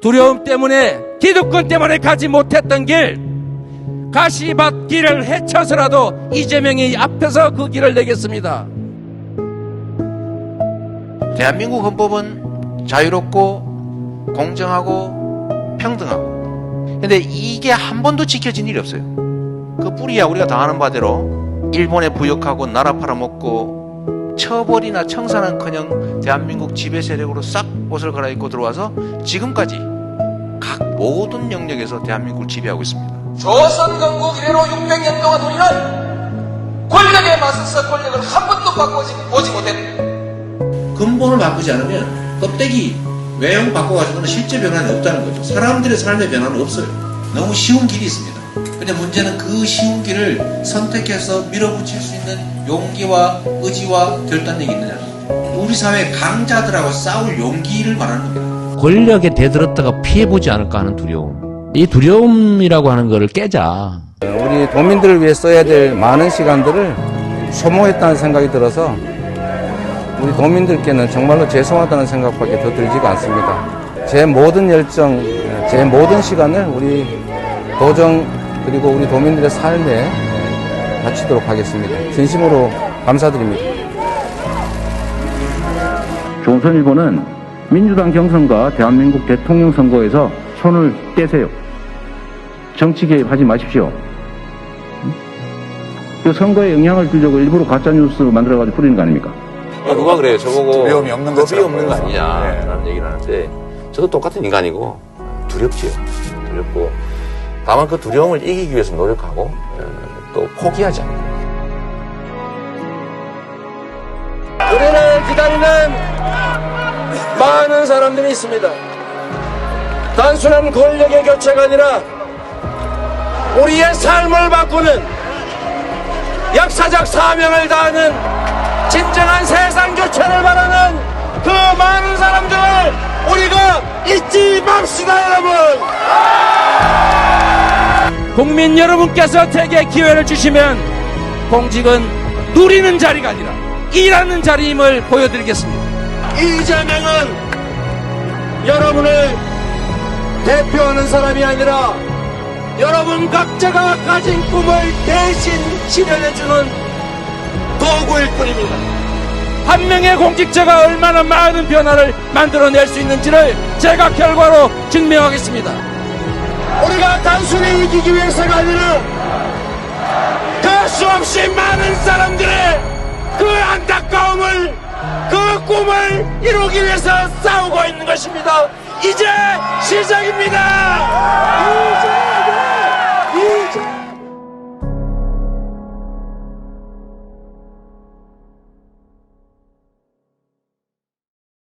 두려움 때문에 기득권 때문에 가지 못했던 길 가시밭 길을 헤쳐서라도 이재명이 앞에서 그 길을 내겠습니다. 대한민국 헌법은 자유롭고 공정하고 평등하고 근데 이게 한 번도 지켜진 일이 없어요 그 뿌리야 우리가 다 아는 바대로 일본에 부역하고 나라 팔아먹고 처벌이나 청산은커녕 대한민국 지배 세력으로 싹 옷을 갈아입고 들어와서 지금까지 각 모든 영역에서 대한민국을 지배하고 있습니다 조선 건국 이래로 600년 동안 우리는 권력에 맞서서 권력을 한 번도 바꾸지 보지 못했다. 근본을 바꾸지 않으면 껍데기 외형 바꿔가지고는 실제 변화는 없다는 거죠. 사람들의 삶의 변화는 없어요. 너무 쉬운 길이 있습니다. 근데 문제는 그 쉬운 길을 선택해서 밀어붙일 수 있는 용기와 의지와 결단력이 있느냐. 우리 사회 강자들하고 싸울 용기를 말하는 겁니다. 권력에 대들었다가 피해보지 않을까 하는 두려움. 이 두려움이라고 하는 거를 깨자. 우리 도민들을 위해 써야 될 많은 시간들을 소모했다는 생각이 들어서 우리 도민들께는 정말로 죄송하다는 생각밖에 더 들지가 않습니다. 제 모든 열정, 제 모든 시간을 우리 도정 그리고 우리 도민들의 삶에 바치도록 하겠습니다. 진심으로 감사드립니다. 조선일보는 민주당 경선과 대한민국 대통령 선거에서 손을 떼세요. 정치 개입하지 마십시오. 응? 그 선거에 영향을 주려고 일부러 가짜 뉴스 만들어가지고 뿌리는 거 아닙니까? 누가 그래요? 저보고 두려움이 없는 겁이 것처럼 없는 거. 아니냐라는 얘기를 하는데 저도 똑같은 인간이고 두렵지요. 두렵고 다만 그 두려움을 이기기 위해서 노력하고 어, 또 포기하지 않고 우리를 기다리는 많은 사람들이 있습니다. 단순한 권력의 교체가 아니라 우리의 삶을 바꾸는 역사적 사명을 다하는 진정한 세상 교체를 바라는 그 많은 사람들을 우리가 잊지 맙시다 여러분 국민 여러분께서 대개 기회를 주시면 공직은 누리는 자리가 아니라 일하는 자리임을 보여드리겠습니다 이재명은 여러분을 대표하는 사람이 아니라 여러분 각자가 가진 꿈을 대신 실현해주는 도구일 뿐입니다. 한 명의 공직자가 얼마나 많은 변화를 만들어낼 수 있는지를 제가 결과로 증명하겠습니다. 우리가 단순히 이기기 위해서가 아니라 그 수없이 많은 사람들의 그 안타까움을 그 꿈을 이루기 위해서 싸우고 있는 것입니다. 이제 시작입니다.